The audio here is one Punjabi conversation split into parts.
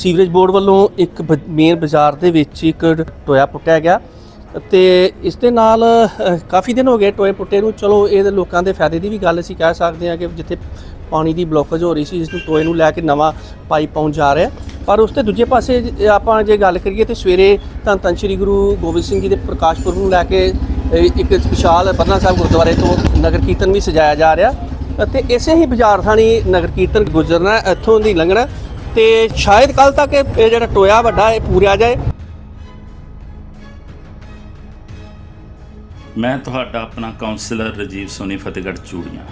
ਸੀਵਰੇਜ ਬੋਰਡ ਵੱਲੋਂ ਇੱਕ ਮੇਨ ਬਾਜ਼ਾਰ ਦੇ ਵਿੱਚ ਇੱਕ ਟੋਇਆ ਪੁੱਟਿਆ ਗਿਆ ਤੇ ਇਸ ਦੇ ਨਾਲ ਕਾਫੀ ਦਿਨ ਹੋ ਗਏ ਟੋਏ ਪੁੱਟੇ ਨੂੰ। ਚਲੋ, ਇਹ ਲੋਕਾਂ ਦੇ ਫਾਇਦੇ ਦੀ ਵੀ ਗੱਲ ਅਸੀਂ ਕਹਿ ਸਕਦੇ ਹਾਂ ਕਿ ਜਿੱਥੇ ਪਾਣੀ ਦੀ ਬਲੋਕੇਜ ਹੋ ਰਹੀ ਸੀ, ਇਸ ਨੂੰ ਟੋਏ ਨੂੰ ਲੈ ਕੇ ਨਵਾਂ ਪਾਈਪ ਪਾਉਣ ਜਾ ਰਿਹਾ। ਪਰ ਉਸ ਤੇ ਦੂਜੇ ਪਾਸੇ ਆਪਾਂ ਜੇ ਗੱਲ ਕਰੀਏ ਤੇ ਸਵੇਰੇ ਧੰਨ ਧੰਨ ਸ੍ਰੀ ਗੁਰੂ ਗੋਬਿੰਦ ਸਿੰਘ ਜੀ ਦੇ ਪ੍ਰਕਾਸ਼ ਪੁਰਬ ਨੂੰ ਲੈ ਕੇ ਇੱਕ ਵਿਸ਼ਾਲ ਬਰਨਾ ਸਾਹਿਬ ਗੁਰਦੁਆਰੇ ਤੋਂ ਨਗਰ ਕੀਰਤਨ ਵੀ ਸਜਾਇਆ ਜਾ ਰਿਹਾ। ਅਤੇ ਇਸੇ ਹੀ ਬਾਜ਼ਾਰ ਥਾਣੀ ਨਗਰ ਕੀਰਤਨ ਗੁਜ਼ਰਨਾ, ਇੱਥੋਂ ਦੀ ਲੰਘਣਾ ਤੇ ਸ਼ਾਇਦ ਕੱਲ ਤੱਕ ਇਹ ਜਿਹੜਾ ਟੋਇਆ ਵੱਡਾ, ਇਹ ਪੂਰਿਆ ਜਾਏ। ਮੈਂ ਤੁਹਾਡਾ ਆਪਣਾ ਕਾਉਂਸਲਰ ਰਜੀਵ ਸੋਨੀ, ਫਤਿਹਗੜ੍ਹ ਚੂੜੀਆਂ।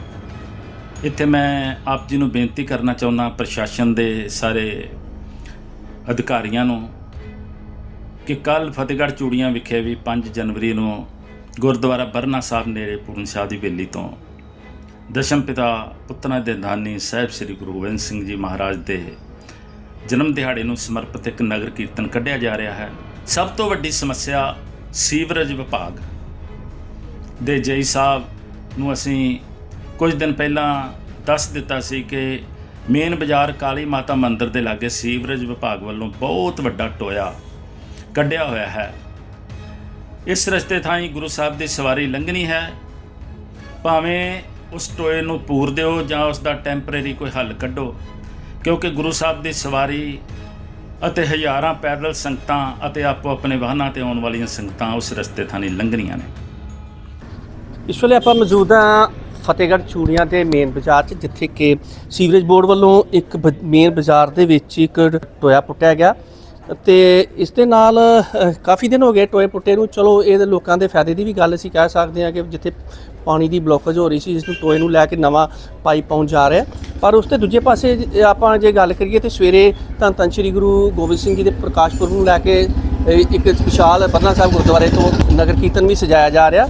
ਇੱਥੇ ਮੈਂ ਆਪ ਜੀ ਨੂੰ ਬੇਨਤੀ ਕਰਨਾ ਚਾਹੁੰਦਾ, ਪ੍ਰਸ਼ਾਸਨ ਦੇ ਸਾਰੇ ਅਧਿਕਾਰੀਆਂ ਨੂੰ ਕਿ ਕੱਲ ਫਤਿਹਗੜ੍ਹ ਚੂੜੀਆਂ ਵਿਖੇ ਵੀ 5 ਜਨਵਰੀ ਨੂੰ ਗੁਰਦੁਆਰਾ ਬਰਨਾ ਸਾਹਿਬ ਨੇੜੇ ਪੂਰਨ ਸ਼ਾਹ ਦੀ ਬੇਲੀ ਤੋਂ ਦਸ਼ਮ ਪਿਤਾ ਪੁੱਤਰਾਂ ਦੇ ਦਾਨੀ ਸਾਹਿਬ ਸ੍ਰੀ ਗੁਰੂ ਗੋਬਿੰਦ ਸਿੰਘ ਜੀ ਮਹਾਰਾਜ ਦੇ ਜਨਮ ਦਿਹਾੜੇ ਨੂੰ ਸਮਰਪਿਤ ਇੱਕ ਨਗਰ ਕੀਰਤਨ ਕੱਢਿਆ ਜਾ ਰਿਹਾ ਹੈ। ਸਭ ਤੋਂ ਵੱਡੀ ਸਮੱਸਿਆ ਸੀਵਰੇਜ ਵਿਭਾਗ ਦੇ ਜਈ ਸਾਹਿਬ ਨੂੰ ਅਸੀਂ ਕੁਝ ਦਿਨ ਪਹਿਲਾਂ ਦੱਸ ਦਿੱਤਾ ਸੀ ਕਿ ਮੇਨ ਬਾਜ਼ਾਰ ਕਾਲੀ ਮਾਤਾ ਮੰਦਿਰ ਦੇ ਲਾਗੇ ਸੀਵਰੇਜ ਵਿਭਾਗ ਵੱਲੋਂ ਬਹੁਤ ਵੱਡਾ ਟੋਇਆ ਕੱਢਿਆ ਹੋਇਆ ਹੈ। ਇਸ ਰਸਤੇ ਥਾਈ ਗੁਰੂ ਸਾਹਿਬ ਦੀ ਸਵਾਰੀ ਲੰਘਣੀ ਹੈ। ਭਾਵੇਂ ਉਸ ਟੋਏ ਨੂੰ ਪੂਰ ਦਿਓ ਜਾਂ ਉਸ ਦਾ ਟੈਂਪਰੇਰੀ ਕੋਈ ਹੱਲ ਕੱਢੋ ਕਿਉਂਕਿ ਗੁਰੂ ਸਾਹਿਬ ਦੀ ਸਵਾਰੀ ਅਤੇ ਹਜ਼ਾਰਾਂ ਪੈਦਲ ਸੰਗਤਾਂ ਅਤੇ ਆਪੋ ਆਪਣੇ ਵਾਹਨਾਂ ਤੇ ਆਉਣ ਵਾਲੀਆਂ ਸੰਗਤਾਂ ਉਸ ਰਸਤੇ ਥਾਣੀ ਲੰਘਣੀਆਂ ਨੇ। ਇਸ ਵੇਲੇ ਆਪਾਂ ਮੌਜੂਦ ਹਾਂ ਫਤਿਹਗੜ੍ਹ ਚੂੜੀਆਂ ਦੇ ਮੇਨ ਬਾਜ਼ਾਰ 'ਚ, ਜਿੱਥੇ ਕਿ ਸੀਵਰੇਜ ਬੋਰਡ ਵੱਲੋਂ ਇੱਕ ਮੇਨ ਬਾਜ਼ਾਰ ਦੇ ਵਿੱਚ ਇੱਕ ਟੋਇਆ ਪੁੱਟਿਆ ਗਿਆ ਤੇ ਇਸ ਦੇ ਨਾਲ ਕਾਫੀ ਦਿਨ ਹੋ ਗਏ ਟੋਏ ਪੁੱਟੇ ਨੂੰ। ਚਲੋ, ਇਹ ਲੋਕਾਂ ਦੇ ਫਾਇਦੇ ਦੀ ਵੀ ਗੱਲ ਅਸੀਂ ਕਹਿ ਸਕਦੇ ਹਾਂ ਕਿ ਜਿੱਥੇ ਪਾਣੀ ਦੀ ਬਲੋਕੇਜ ਹੋ ਰਹੀ ਸੀ ਜਿਸ ਨੂੰ ਟੋਏ ਨੂੰ ਲੈ ਕੇ ਨਵਾਂ ਪਾਈਪ ਪਾਉਣ ਜਾ ਰਿਹਾ ਪਰ ਉਸ ਤੇ ਦੂਜੇ ਪਾਸੇ ਆਪਾਂ ਜੇ ਗੱਲ ਕਰੀਏ ਤੇ ਸਵੇਰੇ ਧੰਨ ਧੰਨ ਸ੍ਰੀ ਗੁਰੂ ਗੋਬਿੰਦ ਸਿੰਘ ਜੀ ਦੇ ਪ੍ਰਕਾਸ਼ ਪੁਰਬ ਨੂੰ ਲੈ ਕੇ ਇੱਕ ਵਿਸ਼ਾਲ ਬਰਨਾ ਸਾਹਿਬ ਗੁਰਦੁਆਰੇ ਤੋਂ ਨਗਰ ਕੀਰਤਨ ਵੀ ਸਜਾਇਆ ਜਾ ਰਿਹਾ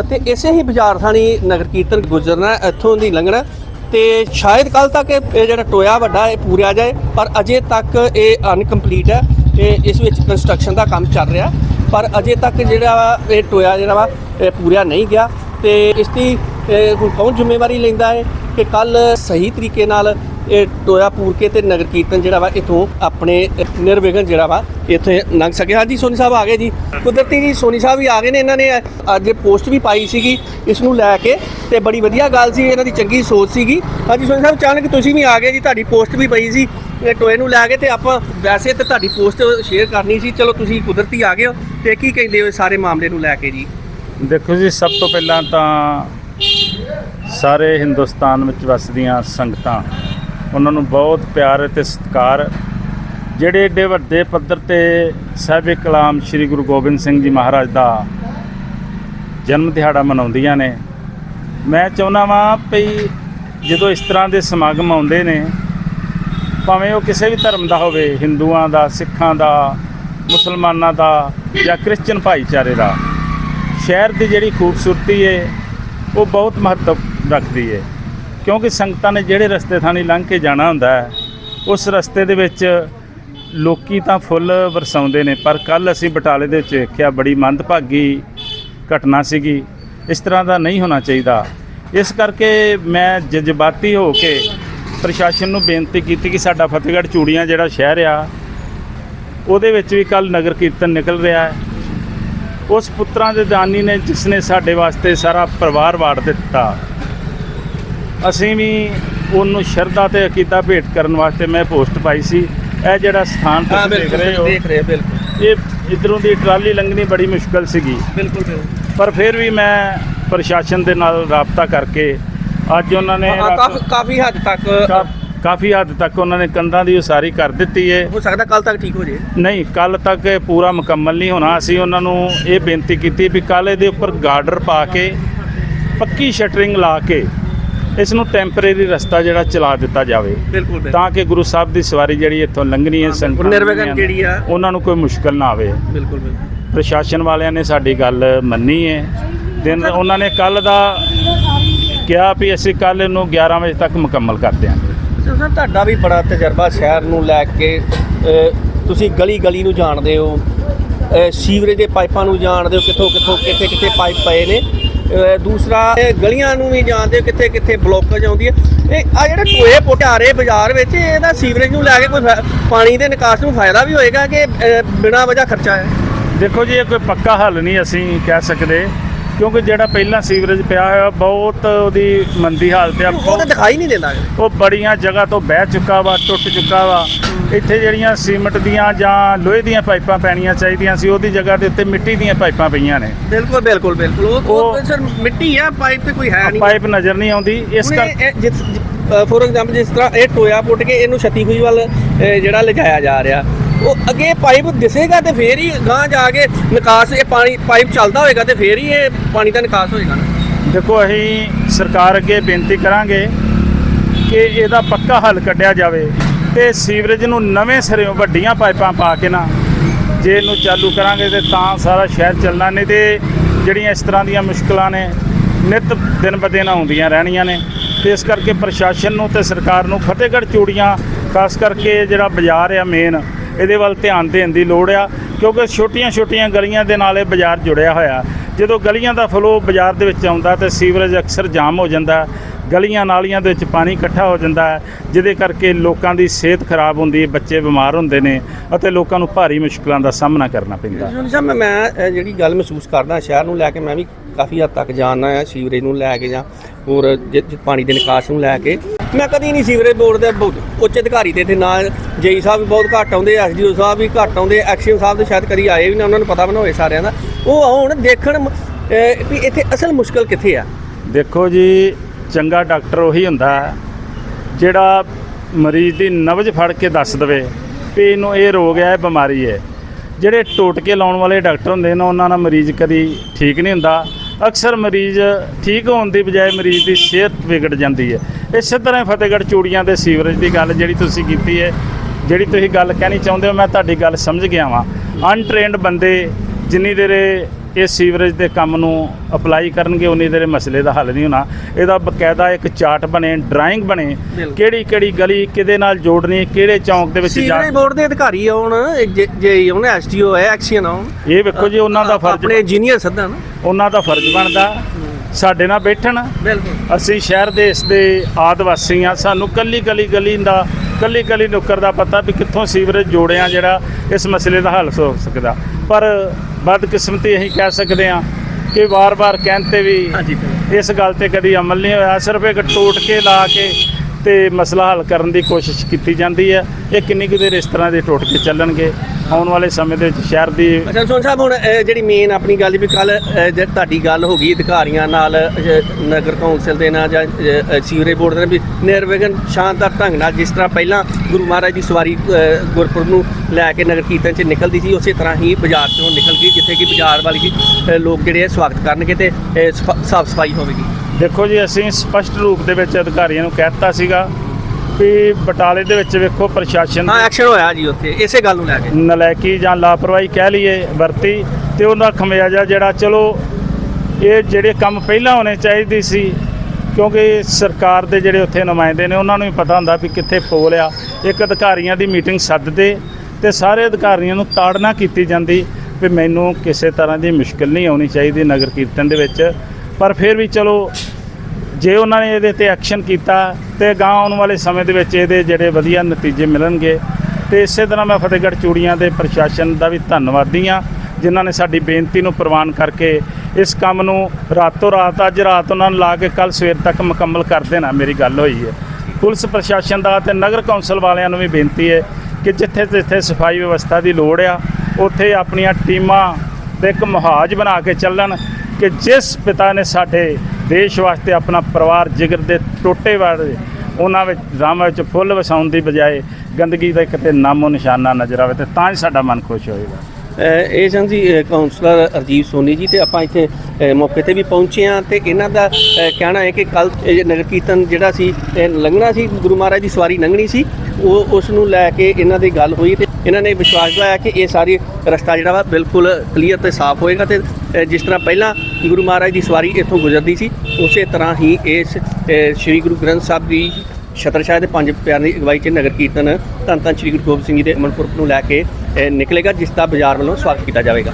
ਅਤੇ ਇਸੇ ਹੀ ਬਾਜ਼ਾਰ ਥਾਣੀ ਨਗਰ ਕੀਰਤਨ ਗੁਜ਼ਰਨਾ ਇੱਥੋਂ ਦੀ ਲੰਘਣਾ ਤੇ ਸ਼ਾਇਦ ਕੱਲ ਤੱਕ ਇਹ ਜਿਹੜਾ ਟੋਇਆ ਵੱਡਾ, ਇਹ ਪੂਰਿਆ ਜਾਏ, ਪਰ ਅਜੇ ਤੱਕ ਇਹ ਅਨਕੰਪਲੀਟ ਹੈ। ਇਹ ਇਸ ਵਿੱਚ ਕੰਸਟਰਕਸ਼ਨ ਦਾ ਕੰਮ ਚੱਲ ਰਿਹਾ ਪਰ ਅਜੇ ਤੱਕ ਜਿਹੜਾ ਵਾ, ਇਹ ਟੋਇਆ ਜਿਹੜਾ ਵਾ, ਇਹ ਪੂਰਿਆ ਨਹੀਂ ਗਿਆ। ਤੇ ਇਸ ਦੀ ਇਹ ਹੁਣ ਕੌਣ ਜ਼ਿੰਮੇਵਾਰੀ ਲੈਂਦਾ ਹੈ ਕਿ ਕੱਲ ਸਹੀ ਤਰੀਕੇ ਨਾਲ ਇਹ ਟੋਇਆ ਪੂਰ ਕੇ ਤੇ ਨਗਰ ਕੀਰਤਨ ਜਿਹੜਾ ਵਾ ਇਥੋਂ ਆਪਣੇ ਨਿਰਵਿਘਨ ਜਿਹੜਾ ਵਾ ਇੱਥੇ ਲੰਘ ਸਕੇ। ਹਾਂਜੀ, ਸੋਨੀ ਸਾਹਿਬ ਆ ਗਏ ਜੀ। ਕੁਦਰਤੀ ਜੀ, ਸੋਨੀ ਸਾਹਿਬ ਵੀ ਆ ਗਏ ਨੇ ਇਹਨਾਂ ਨੇ ਅੱਜ ਪੋਸਟ ਵੀ ਪਾਈ ਸੀਗੀ ਇਸ ਨੂੰ ਲੈ ਕੇ ਤੇ ਬੜੀ ਵਧੀਆ ਗੱਲ ਸੀ, ਇਹਨਾਂ ਦੀ ਚੰਗੀ ਸੋਚ ਸੀਗੀ। ਹਾਂਜੀ, ਸੋਨੀ ਸਾਹਿਬ, ਅਚਾਨਕ ਤੁਸੀਂ ਵੀ ਆ ਗਏ ਜੀ, ਤੁਹਾਡੀ ਪੋਸਟ ਵੀ ਪਈ ਸੀ ਇਹ ਟੋਏ ਨੂੰ ਲੈ ਕੇ ਤੇ ਆਪਾਂ ਵੈਸੇ ਤੇ ਤੁਹਾਡੀ ਪੋਸਟ ਸ਼ੇਅਰ ਕਰਨੀ ਸੀ। ਚਲੋ, ਤੁਸੀਂ ਕੁਦਰਤੀ ਆ ਗਏ ਹੋ ਤੇ ਕੀ ਕਹਿੰਦੇ ਹੋ ਇਸ ਸਾਰੇ ਮਾਮਲੇ ਨੂੰ ਲੈ ਕੇ ਜੀ? ਦੇਖੋ ਜੀ, ਸਭ ਤੋਂ ਪਹਿਲਾਂ ਤਾਂ ਸਾਰੇ ਹਿੰਦੁਸਤਾਨ ਵਿੱਚ ਵਸਦੀਆਂ ਸੰਗਤਾਂ, ਉਹਨਾਂ ਨੂੰ ਬਹੁਤ ਪਿਆਰ ਅਤੇ ਸਤਿਕਾਰ। ਜਿਹੜੇ ਏਡੇ ਵੱਡੇ ਪੱਧਰ ਤੇ ਸਾਹਿਬ ਕਲਾਮ ਸ੍ਰੀ ਗੁਰੂ ਗੋਬਿੰਦ ਸਿੰਘ ਜੀ ਮਹਾਰਾਜ ਦਾ ਜਨਮ ਦਿਹਾੜਾ ਮਨਾਉਂਦੀਆਂ ਨੇ। ਮੈਂ ਚਾਹੁੰਦਾ ਵਾਂ ਵੀ ਜਦੋਂ ਇਸ ਤਰ੍ਹਾਂ ਦੇ ਸਮਾਗਮ ਆਉਂਦੇ ਨੇ, ਭਾਵੇਂ ਉਹ ਕਿਸੇ ਵੀ ਧਰਮ ਦਾ ਹੋਵੇ, ਹਿੰਦੂਆਂ ਦਾ, ਸਿੱਖਾਂ ਦਾ, ਮੁਸਲਮਾਨਾਂ ਦਾ ਜਾਂ ਕ੍ਰਿਸਚੀਅਨ ਭਾਈਚਾਰੇ ਦਾ ਸ਼ਹਿਰ ਦੀ ਜਿਹੜੀ ਖੂਬਸੂਰਤੀ ਹੈ ਉਹ ਬਹੁਤ ਮਹੱਤਵ ਰੱਖਦੀ ਹੈ ਕਿਉਂਕਿ ਸੰਗਤਾਂ ਨੇ ਜਿਹੜੇ ਰਸਤੇ ਥਾਣੀ ਲੰਘ ਕੇ ਜਾਣਾ ਹੁੰਦਾ ਹੈ, ਉਸ ਰਸਤੇ ਦੇ ਵਿੱਚ ਲੋਕੀ ਤਾਂ ਫੁੱਲ ਵਰਸਾਉਂਦੇ ਨੇ, ਪਰ ਕੱਲ ਅਸੀਂ ਬਟਾਲੇ ਦੇ ਵਿੱਚ ਵੇਖਿਆ ਬੜੀ ਮੰਦਭਾਗੀ ਘਟਨਾ ਸੀਗੀ। ਇਸ ਤਰ੍ਹਾਂ ਦਾ ਨਹੀਂ ਹੋਣਾ ਚਾਹੀਦਾ। ਇਸ ਕਰਕੇ ਮੈਂ ਜਜ਼ਬਾਤੀ ਹੋ ਕੇ ਪ੍ਰਸ਼ਾਸਨ ਨੂੰ ਬੇਨਤੀ ਕੀਤੀ ਕਿ ਸਾਡਾ ਫਤਿਹਗੜ੍ਹ ਚੂੜੀਆਂ ਜਿਹੜਾ ਸ਼ਹਿਰ ਆ, ਉਹਦੇ ਵਿੱਚ ਵੀ ਕੱਲ ਨਗਰ ਕੀਰਤਨ ਨਿਕਲ ਰਿਹਾ ਹੈ। ਉਸ ਪੁੱਤਰਾਂ ਦੇ ਦਾਨੀ ਨੇ ਜਿਸ ਨੇ ਸਾਡੇ ਵਾਸਤੇ ਸਾਰਾ ਪਰਿਵਾਰ ਵਾੜ ਦਿੱਤਾ। ਅਸੀਂ ਵੀ ਉਹਨੂੰ ਸ਼ਰਧਾ ਤੇ ਅਕੀਦਾ ਭੇਟ ਕਰਨ ਵਾਸਤੇ ਮੈਂ ਪੋਸਟ ਪਾਈ ਸੀ। ਇਹ ਜਿਹੜਾ ਸਥਾਨ ਤੁਸੀਂ ਦੇਖ ਰਹੇ ਹੋ ਦੇਖ ਰਹੇ ਬਿਲਕੁਲ। ਇਹ ਇਧਰੋਂ ਦੀ ਟਰਾਲੀ ਲੰਘਣੀ ਬੜੀ ਮੁਸ਼ਕਲ ਸੀਗੀ। ਬਿਲਕੁਲ ਪਰ ਫਿਰ ਵੀ ਮੈਂ ਪ੍ਰਸ਼ਾਸਨ ਦੇ ਨਾਲ ਰਾਬਤਾ ਕਰਕੇ ਅੱਜ ਉਹਨਾਂ ਨੇ ਕਾਫੀ ਕਾਫੀ ਹੱਦ ਤੱਕ ਕਾਫੀ ਹੱਦ ਤੱਕ ਉਹਨਾਂ ਨੇ ਕੰਧਾਂ ਦੀ ਉਸਾਰੀ ਕਰ ਦਿੱਤੀ ਹੈ ਹੋ ਸਕਦਾ ਕੱਲ ਤੱਕ ਠੀਕ ਹੋ ਜੇ। ਨਹੀਂ ਕੱਲ ਤੱਕ ਇਹ ਪੂਰਾ ਮੁਕੰਮਲ ਨਹੀਂ ਹੋਣਾ। ਅਸੀਂ ਉਹਨਾਂ ਨੂੰ ਇਹ ਬੇਨਤੀ ਕੀਤੀ ਵੀ ਕੱਲ ਇਹਦੇ ਉੱਪਰ ਗਾਰਡਰ ਪਾ ਕੇ ਪੱਕੀ ਸ਼ਟਰਿੰਗ ਲਾ ਕੇ ਇਸ ਨੂੰ ਟੈਂਪਰੇਰੀ ਰਸਤਾ ਜਿਹੜਾ ਚਲਾ ਦਿੱਤਾ ਜਾਵੇ। ਬਿਲਕੁਲ ਤਾਂ ਕਿ ਗੁਰੂ ਸਾਹਿਬ ਦੀ ਸਵਾਰੀ ਜਿਹੜੀ ਇੱਥੋਂ ਲੰਘਣੀ ਹੈ ਸੰਗਤਾਂ ਨਿਰਵਿਘਨ ਜਿਹੜੀ ਆ। ਉਹਨਾਂ ਨੂੰ ਕੋਈ ਮੁਸ਼ਕਲ ਨਾ ਆਵੇ। ਬਿਲਕੁਲ ਪ੍ਰਸ਼ਾਸਨ ਵਾਲਿਆਂ ਨੇ ਸਾਡੀ ਗੱਲ ਮੰਨੀ ਹੈ ਦਿਨ ਉਹਨਾਂ ਨੇ ਕੱਲ ਦਾ ਕਿਹਾ ਵੀ ਅਸੀਂ ਕੱਲ ਨੂੰ 11 ਵਜੇ ਤੱਕ ਮੁਕੰਮਲ ਕਰ ਦਿਆਂਗੇ। ਸਰ ਤੁਹਾਡਾ ਵੀ ਬੜਾ ਤਜਰਬਾ ਸ਼ਹਿਰ ਨੂੰ ਲੈ ਕੇ ਤੁਸੀਂ ਗਲੀ ਗਲੀ ਨੂੰ ਜਾਣਦੇ ਹੋ ਸੀਵਰੇਜ ਦੇ ਪਾਈਪਾਂ ਨੂੰ ਜਾਣਦੇ ਹੋ, ਕਿੱਥੋਂ ਕਿੱਥੋਂ ਕਿੱਥੇ ਕਿੱਥੇ ਪਾਈਪ ਪਏ ਨੇ ਦੂਸਰਾ ਗਲੀਆਂ ਨੂੰ ਵੀ ਜਾਣਦੇ ਕਿੱਥੇ ਕਿੱਥੇ ਬਲੋਕੇਜ ਆਉਂਦੀ ਹੈ। ਇਹ ਆ ਜਿਹੜੇ ਟੋਏ ਪੁੱਟ ਆ ਰਹੇ ਬਾਜ਼ਾਰ ਵਿੱਚ ਇਹਦਾ ਸੀਵਰੇਜ ਨੂੰ ਲੈ ਕੇ ਕੋਈ ਫਾ- ਪਾਣੀ ਦੇ ਨਿਕਾਸ ਨੂੰ ਫਾਇਦਾ ਵੀ ਹੋਏਗਾ ਕਿ ਬਿਨਾਂ ਵਜ੍ਹਾ ਖਰਚਾ ਹੈ? ਦੇਖੋ ਜੀ, ਇਹ ਕੋਈ ਪੱਕਾ ਹੱਲ ਨਹੀਂ ਅਸੀਂ ਕਹਿ ਸਕਦੇ। ਕਿਉਂਕਿ ਜਿਹੜਾ ਪਹਿਲਾਂ ਸੀਵਰੇਜ ਪਿਆ ਹੋਇਆ ਬਹੁਤ ਉਹਦੀ ਮੰਦੀ ਹਾਲਤ ਆ। ਉਹ ਤਾਂ ਦਿਖਾਈ ਨਹੀਂ ਦਿੰਦਾ ਉਹ ਬੜੀਆਂ ਜਗ੍ਹਾ ਤੋਂ ਬਹਿ ਚੁੱਕਾ ਵਾ ਟੁੱਟ ਚੁੱਕਾ ਵਾ। ਇੱਥੇ ਜਿਹੜੀਆਂ ਸੀਮਟ ਦੀਆਂ ਜਾਂ ਲੋਹੇ ਦੀਆਂ ਪਾਈਪਾਂ ਪੈਣੀਆਂ ਚਾਹੀਦੀਆਂ ਸੀ ਉਹਦੀ ਜਗ੍ਹਾ ਦੇ ਉੱਤੇ ਮਿੱਟੀ ਦੀਆਂ ਪਾਈਪਾਂ ਪਈਆਂ ਨੇ। ਬਿਲਕੁਲ ਬਿਲਕੁਲ ਬਿਲਕੁਲ। ਉਹ ਸਰ ਮਿੱਟੀ ਆ ਪਾਈਪ ਤੇ ਕੋਈ ਹੈ ਨਹੀਂ। ਪਾਈਪ ਨਜ਼ਰ ਨਹੀਂ ਆਉਂਦੀ। ਇਸ ਕਰ ਫੋਰ ਐਗਜ਼ਾਮਪਲ ਜਿਸ ਤਰ੍ਹਾਂ ਇਹ ਟੋਇਆ ਪੁੱਟ ਕੇ ਇਹਨੂੰ ਛੱਤੀ ਖੂਹੀ ਵੱਲ ਜਿਹੜਾ ਲਿਜਾਇਆ ਜਾ ਰਿਹਾ। ਉਹ ਅੱਗੇ ਪਾਈਪ ਦਿਸੇਗਾ ਤੇ ਫੇਰ ਹੀ ਗਾਂ ਜਾ ਕੇ ਨਿਕਾਸ, ਇਹ ਪਾਣੀ, ਪਾਈਪ ਚੱਲਦਾ ਹੋਏਗਾ ਤੇ ਫੇਰ ਹੀ ਇਹ ਪਾਣੀ ਦਾ ਨਿਕਾਸ ਹੋਏਗਾ ਦੇਖੋ, ਅਸੀਂ ਸਰਕਾਰ ਅੱਗੇ ਬੇਨਤੀ ਕਰਾਂਗੇ ਕਿ ਇਹਦਾ ਪੱਕਾ ਹੱਲ ਕੱਢਿਆ ਜਾਵੇ ਤੇ ਸੀਵਰੇਜ ਨੂੰ ਨਵੇਂ ਸਿਰਿਓਂ ਵੱਡੀਆਂ ਪਾਈਪਾਂ ਪਾ ਕੇ ਨਾ ਜੇ ਇਹਨੂੰ ਚਾਲੂ ਕਰਾਂਗੇ ਤੇ ਤਾਂ ਸਾਰਾ ਸ਼ਹਿਰ ਚੱਲਣਾ, ਨਹੀਂ ਤੇ ਜਿਹੜੀਆਂ ਇਸ ਤਰ੍ਹਾਂ ਦੀਆਂ ਮੁਸ਼ਕਲਾਂ ਨੇ, ਨਿਤ ਦਿਨ ਬ ਦਿਨ ਆਉਂਦੀਆਂ ਰਹਿਣੀਆਂ ਨੇ। ਤੇ ਇਸ ਕਰਕੇ ਪ੍ਰਸ਼ਾਸਨ ਨੂੰ ਤੇ ਸਰਕਾਰ ਨੂੰ ਫਤਿਹਗੜ੍ਹ ਚੂੜੀਆਂ, ਖਾਸ ਕਰਕੇ ਜਿਹੜਾ ਬਾਜ਼ਾਰ ਆ ਮੇਨ ਇਹਦੇ ਵੱਲ ਧਿਆਨ ਦੇਣ ਦੀ ਲੋੜ ਆ, ਕਿਉਂਕਿ ਛੋਟੀਆਂ-ਛੋਟੀਆਂ ਗਲੀਆਂ ਦੇ ਨਾਲ ਇਹ ਬਾਜ਼ਾਰ ਜੁੜਿਆ ਹੋਇਆ। ਜਦੋਂ ਗਲੀਆਂ ਦਾ ਫਲੋ ਬਾਜ਼ਾਰ ਦੇ ਵਿੱਚ ਆਉਂਦਾ ਤੇ ਸੀਵਰੇਜ ਅਕਸਰ ਜਾਮ ਹੋ ਜਾਂਦਾ, ਗਲੀਆਂ ਨਾਲੀਆਂ ਦੇ ਵਿੱਚ ਪਾਣੀ ਇਕੱਠਾ ਹੋ ਜਾਂਦਾ ਹੈ ਜਿਹਦੇ ਕਰਕੇ ਲੋਕਾਂ ਦੀ ਸਿਹਤ ਖਰਾਬ ਹੁੰਦੀ ਹੈ ਬੱਚੇ ਬਿਮਾਰ ਹੁੰਦੇ ਨੇ ਅਤੇ ਲੋਕਾਂ ਨੂੰ ਭਾਰੀ ਮੁਸ਼ਕਲਾਂ ਦਾ ਸਾਹਮਣਾ ਕਰਨਾ ਪੈਂਦਾ। ਜੀ ਮੈਂ- ਮੈਂ ਜਿਹੜੀ ਗੱਲ ਮਹਿਸੂਸ ਕਰਦਾ ਸ਼ਹਿਰ ਨੂੰ ਲੈ ਕੇ, ਮੈਂ ਵੀ ਕਾਫੀ ਹੱਦ ਤੱਕ ਜਾਣਦਾ ਆ, ਸੀਵਰੇਜ ਨੂੰ ਲੈ ਕੇ ਜਾਂ ਹੋਰ ਜਿ- ਪਾਣੀ ਦੇ ਨਿਕਾਸ ਨੂੰ ਲੈ ਕੇ। ਮੈਂ ਕਦੀ ਨਹੀਂ ਸੀਵਰੇਜ ਬੋਰਡ ਦੇ ਬਹੁਤ ਉੱਚ ਅਧਿਕਾਰੀ ਤੇ, ਇੱਥੇ ਨਾ ਜੇਈ ਸਾਹਿਬ ਵੀ ਬਹੁਤ ਘੱਟ ਆਉਂਦੇ ਐਸਡੀਓ ਸਾਹਿਬ ਵੀ ਘੱਟ ਆਉਂਦੇ ਐਕਸ਼ਨ ਸਾਹਿਬ ਤੇ ਸ਼ਾਇਦ ਕਦੀ ਆਏ ਵੀ ਨਾ, ਉਹਨਾਂ ਨੂੰ ਪਤਾ ਵੀ ਨਾ ਹੋਏ ਸਾਰਿਆਂ ਦਾ। ਉਹ ਆਉਣ, ਦੇਖਣ ਵੀ ਇੱਥੇ ਅਸਲ ਮੁਸ਼ਕਲ ਕਿੱਥੇ ਆ? ਦੇਖੋ ਜੀ, ਚੰਗਾ ਡਾਕਟਰ ਉਹੀ ਹੁੰਦਾ ਜਿਹੜਾ ਮਰੀਜ਼ ਦੀ ਨਬਜ਼ ਫੜ ਕੇ ਦੱਸ ਦਵੇ ਵੀ ਇਹਨੂੰ ਇਹ ਰੋਗ ਹੈ, ਇਹ ਬਿਮਾਰੀ ਹੈ। ਜਿਹੜੇ ਟੋਟਕੇ ਲਾਉਣ ਵਾਲੇ ਡਾਕਟਰ ਹੁੰਦੇ ਨੇ, ਉਹਨਾਂ ਨਾਲ ਮਰੀਜ਼ ਕਦੀ ਠੀਕ ਨਹੀਂ ਹੁੰਦਾ। ਅਕਸਰ ਮਰੀਜ਼ ਠੀਕ ਹੋਣ ਦੀ ਬਜਾਏ ਮਰੀਜ਼ ਦੀ ਸਿਹਤ ਵਿਗੜ ਜਾਂਦੀ ਹੈ। ਇਸੇ ਤਰ੍ਹਾਂ ਫਤਿਹਗੜ੍ਹ ਚੂੜੀਆਂ ਦੇ ਸੀਵਰੇਜ ਦੀ ਗੱਲ ਜਿਹੜੀ ਤੁਸੀਂ ਕੀਤੀ ਹੈ, ਜਿਹੜੀ ਤੁਸੀਂ ਗੱਲ ਕਹਿਣੀ ਚਾਹੁੰਦੇ ਹੋ, ਮੈਂ ਤੁਹਾਡੀ ਗੱਲ ਸਮਝ ਗਿਆ ਵਾਂ। ਅਨਟ੍ਰੇਨਡ ਬੰਦੇ ਜਿੰਨੀ ਦੇਰ ਇਹ ਇਸ ਸੀਵਰੇਜ ਦੇ ਕੰਮ ਨੂੰ ਅਪਲਾਈ ਕਰਨਗੇ ਉਨੀ ਦੇਰ ਇਹ ਮਸਲੇ ਦਾ ਹੱਲ ਨਹੀਂ ਹੋਣਾ। ਇਹਦਾ ਬਕਾਇਦਾ ਇੱਕ ਚਾਰਟ ਬਣੇ ਡਰਾਇੰਗ ਬਣੇ। ਕਿਹੜੀ ਕਿਹੜੀ ਗਲੀ ਕਿਹਦੇ ਨਾਲ ਜੋੜਨੀ ਕਿਹੜੇ ਚੌਂਕ ਦੇ ਵਿੱਚ ਜਾ ਸੀਵਰੇਜ ਬੋਰਡ ਦੇ ਅਧਿਕਾਰੀ ਆਉਣ ਜੇ ਆਉਣ ਐਸਡੀਓ ਹੈ ਐਕਸ਼ਨ ਆਉਣ। ਇਹ ਵੇਖੋ ਜੀ ਉਹਨਾਂ ਦਾ ਫਰਜ਼ ਆਪਣੇ ਇੰਜੀਨੀਅਰ ਸੱਦਣ। ਉਹਨਾਂ ਦਾ ਫਰਜ਼ ਬਣਦਾ। ਸਾਡੇ ਨਾਲ ਬੈਠਣ। ਬਿਲਕੁਲ। ਅਸੀਂ ਸ਼ਹਿਰ ਦੇ ਇਸ ਦੇ ਆਦਿਵਾਸੀ ਆ ਸਾਨੂੰ ਕੱਲੀ ਕੱਲੀ ਗਲੀ ਦਾ ਕੱਲੀ ਕੱਲੀ ਨੁੱਕਰ ਦਾ ਪਤਾ ਵੀ ਕਿੱਥੋਂ ਸੀਵਰੇਜ ਜੋੜਿਆ ਜਿਹੜਾ ਇਸ ਮਸਲੇ ਦਾ ਹੱਲ ਹੋ ਸਕਦਾ। ਪਰ ਬਦਕਿਸਮਤੀ ਅਸੀਂ ਕਹਿ ਸਕਦੇ ਹਾਂ ਕਿ ਵਾਰ-ਵਾਰ ਕਹਿਣ ਤੇ ਵੀ ਇਸ ਗੱਲ ਤੇ ਕਦੀ ਅਮਲ ਨਹੀਂ ਹੋਇਆ। ਸਿਰਫ ਇੱਕ ਟੋਟ ਕੇ ਲਾ ਕੇ ਤੇ ਮਸਲਾ ਹੱਲ ਕਰਨ ਦੀ ਕੋਸ਼ਿਸ਼ ਕੀਤੀ ਜਾਂਦੀ ਹੈ। ਇਹ ਕਿੰਨੀ ਕੁ ਦੇਰ ਇਸ ਤਰ੍ਹਾਂ ਦੇ ਟੋਟ ਕੇ ਚੱਲਣਗੇ? ਆਉਣ ਵਾਲੇ ਸਮੇਂ ਦੇ ਵਿੱਚ ਸ਼ਹਿਰ ਦੀ ਅੱਛਾ ਸੋਨ ਸਾਹਿਬ ਹੁਣ ਜਿਹੜੀ ਮੇਨ ਆਪਣੀ ਗੱਲ ਵੀ ਕੱਲ ਤੁਹਾਡੀ ਗੱਲ ਹੋ ਗਈ ਅਧਿਕਾਰੀਆਂ ਨਾਲ ਨਗਰ ਕੌਂਸਲ ਦੇ ਨਾਲ ਜਾਂ ਅ, ਅ, ਸੀਵਰੇਜ ਬੋਰਡ ਦੇ ਨਾਲ ਵੀ ਨਿਰਵਿਘਨ ਸ਼ਾਨਦਾਰ ਢੰਗ ਨਾਲ ਜਿਸ ਤਰ੍ਹਾਂ ਪਹਿਲਾਂ ਗੁਰੂ ਮਹਾਰਾਜ ਦੀ ਸਵਾਰੀ ਅ, ਗੁਰਪੁਰਬ ਨੂੰ ਲੈ ਕੇ ਨਗਰ ਕੀਰਤਨ 'ਚ ਨਿਕਲਦੀ ਸੀ ਉਸੇ ਤਰ੍ਹਾਂ ਹੀ ਬਾਜ਼ਾਰ 'ਚੋਂ ਨਿਕਲ ਗਈ ਜਿੱਥੇ ਕਿ ਬਾਜ਼ਾਰ ਵਾਲੀ ਅ, ਲੋਕ ਜਿਹੜੇ ਆ ਸਵਾਗਤ ਕਰਨਗੇ ਤੇ ਸਾਫ਼ ਸਫ਼ਾਈ ਹੋਵੇਗੀ। ਦੇਖੋ ਜੀ ਅਸੀਂ ਸਪਸ਼ਟ ਰੂਪ ਦੇ ਵਿੱਚ ਅਧਿਕਾਰੀਆਂ ਨੂੰ ਕਹਿ ਦਿੱਤਾ ਸੀਗਾ ਵੀ ਬਟਾਲੇ ਦੇ ਵਿੱਚ ਵੇਖੋ ਪ੍ਰਸ਼ਾਸਨ ਹਾਂ ਐਕਸ਼ਨ ਹੋਇਆ ਜੀ ਉੱਥੇ। ਇਸੇ ਗੱਲ ਨੂੰ ਲੈ ਕੇ। ਨਲਾਇਕੀ ਜਾਂ ਲਾਪਰਵਾਹੀ ਕਹਿ ਲਈਏ ਵਰਤੀ ਤੇ ਉਹਦਾ ਖਮਿਆਜਾ ਜਿਹੜਾ ਚਲੋ ਇਹ ਜਿਹੜੇ ਕੰਮ ਪਹਿਲਾਂ ਹੋਣੇ ਚਾਹੀਦੇ ਸੀ ਕਿਉਂਕਿ ਸਰਕਾਰ ਦੇ ਜਿਹੜੇ ਉੱਥੇ ਨੁਮਾਇੰਦੇ ਨੇ ਉਹਨਾਂ ਨੂੰ ਵੀ ਪਤਾ ਹੁੰਦਾ ਵੀ ਕਿੱਥੇ ਪੋਲ ਆ। ਇੱਕ ਅਧਿਕਾਰੀਆਂ ਦੀ ਮੀਟਿੰਗ ਸੱਦਦੇ ਤੇ ਸਾਰੇ ਅਧਿਕਾਰੀਆਂ ਨੂੰ ਤਾੜਨਾ ਕੀਤੀ ਜਾਂਦੀ ਵੀ ਮੈਨੂੰ ਕਿਸੇ ਤਰ੍ਹਾਂ ਦੀ ਮੁਸ਼ਕਲ ਨਹੀਂ ਆਉਣੀ ਚਾਹੀਦੀ ਨਗਰ ਕੀਰਤਨ ਦੇ ਵਿੱਚ। ਪਰ ਫਿਰ ਵੀ ਚਲੋ ਜੇ ਉਹਨਾਂ ਨੇ ਇਹਦੇ ਤੇ ਐਕਸ਼ਨ ਕੀਤਾ ਤੇ ਗਾਂ ਆਉਣ ਵਾਲੇ ਸਮੇਂ ਦੇ ਵਿੱਚ ਇਹਦੇ ਜਿਹੜੇ ਵਧੀਆ ਨਤੀਜੇ ਮਿਲਣਗੇ। ਤੇ ਇਸੇ ਤਰ੍ਹਾਂ ਮੈਂ ਫਤਿਹਗੜ੍ਹ ਚੂੜੀਆਂ ਦੇ ਪ੍ਰਸ਼ਾਸਨ ਦਾ ਵੀ ਧੰਨਵਾਦੀ ਹਾਂ, ਜਿਨ੍ਹਾਂ ਨੇ ਸਾਡੀ ਬੇਨਤੀ ਨੂੰ ਪ੍ਰਵਾਨ ਕਰਕੇ ਇਸ ਕੰਮ ਨੂੰ ਰਾਤੋਂ ਰਾਤ, ਅੱਜ ਰਾਤ ਉਹਨਾਂ ਨੂੰ ਲਾ ਕੇ ਕੱਲ ਸਵੇਰ ਤੱਕ ਮੁਕੰਮਲ ਕਰ ਦੇਣਾ ਮੇਰੀ ਗੱਲ ਹੋਈ ਹੈ। ਪੁਲਿਸ ਪ੍ਰਸ਼ਾਸਨ ਦਾ ਤੇ ਨਗਰ ਕੌਂਸਲ ਵਾਲਿਆਂ ਨੂੰ ਵੀ ਬੇਨਤੀ ਹੈ ਕਿ ਜਿੱਥੇ ਜਿੱਥੇ ਸਫ਼ਾਈ ਵਿਵਸਥਾ ਦੀ ਲੋੜ ਆ, ਉੱਥੇ ਆਪਣੀਆਂ ਟੀਮਾਂ ਤੇ ਇੱਕ ਮੁਹਾਜ ਬਣਾ ਕੇ ਚੱਲਣ ਕਿ ਜਿਸ ਪਿਤਾ ਨੇ ਸਾਡੇ ਦੇਸ਼ ਵਾਸਤੇ ਆਪਣਾ ਪਰਿਵਾਰ ਜਿਗਰ ਦੇ ਟੋਟੇ ਵਾਲੇ ਉਹਨਾਂ ਵਿੱਚ ਰਾਮਾਂ ਵਿੱਚ ਫੁੱਲ ਵਸਾਉਣ ਦੀ ਬਜਾਏ ਗੰਦਗੀ ਦਾ ਕਿਤੇ ਨਾਮੋ ਨਿਸ਼ਾਨਾ ਨਜ਼ਰ ਆਵੇ ਤੇ ਤਾਂ ਹੀ ਸਾਡਾ ਮਨ ਖੁਸ਼ ਹੋਏਗਾ। ਇਹ ਸਨ ਜੀ ਅ, ਕਾਉਂਸਲਰ ਅਰਜੀਤ ਸੋਨੀ ਜੀ ਤੇ ਆਪਾਂ ਇੱਥੇ ਮੌਕੇ ਤੇ ਵੀ ਪਹੁੰਚੇ ਆ ਤੇ ਇਹਨਾਂ ਦਾ ਕਹਿਣਾ ਹੈ ਕਿ ਕੱਲ ਨਗਰ ਕੀਰਤਨ ਜਿਹੜਾ ਸੀ ਇਹ ਲੰਘਣਾ ਸੀ ਗੁਰੂ ਮਹਾਰਾਜ ਦੀ ਸਵਾਰੀ ਲੰਘਣੀ ਸੀ ਉਹ ਉਸ ਨੂੰ ਲੈ ਕੇ ਇਹਨਾਂ ਦੀ ਗੱਲ ਹੋਈ ਤੇ ਇਹਨਾਂ ਨੇ ਵਿਸ਼ਵਾਸ ਦਿਵਾਇਆ ਕਿ ਇਹ ਸਾਰੀ ਰਸਤਾ ਜਿਹੜਾ ਵਾ ਬਿਲਕੁਲ ਕਲੀਅਰ ਤੇ ਸਾਫ਼ ਹੋਏਗਾ ਤੇ ਜਿਸ ਤਰ੍ਹਾਂ ਪਹਿਲਾਂ ਗੁਰੂ ਮਹਾਰਾਜ ਦੀ ਸਵਾਰੀ ਇੱਥੋਂ ਗੁਜ਼ਰਦੀ ਸੀ, ਉਸੇ ਤਰ੍ਹਾਂ ਹੀ ਇਸ ਸ੍ਰੀ ਗੁਰੂ ਗ੍ਰੰਥ ਸਾਹਿਬ ਦੀ ਛਤਰ ਦੇ ਪੰਜ ਪਿਆਰਿਆਂ ਦੀ ਅਗਵਾਈ 'ਚ ਨਗਰ ਕੀਰਤਨ ਧੰਨ ਧੰਨ ਸ੍ਰੀ ਗੁਰੂ ਗੋਬਿੰਦ ਸਿੰਘ ਜੀ ਦੇ ਅਮਨਪੁਰਬ ਨੂੰ ਲੈ ਕੇ ਨਿਕਲੇਗਾ, ਜਿਸ ਦਾ ਬਾਜ਼ਾਰ ਵੱਲੋਂ ਸਵਾਗਤ ਕੀਤਾ ਜਾਵੇਗਾ।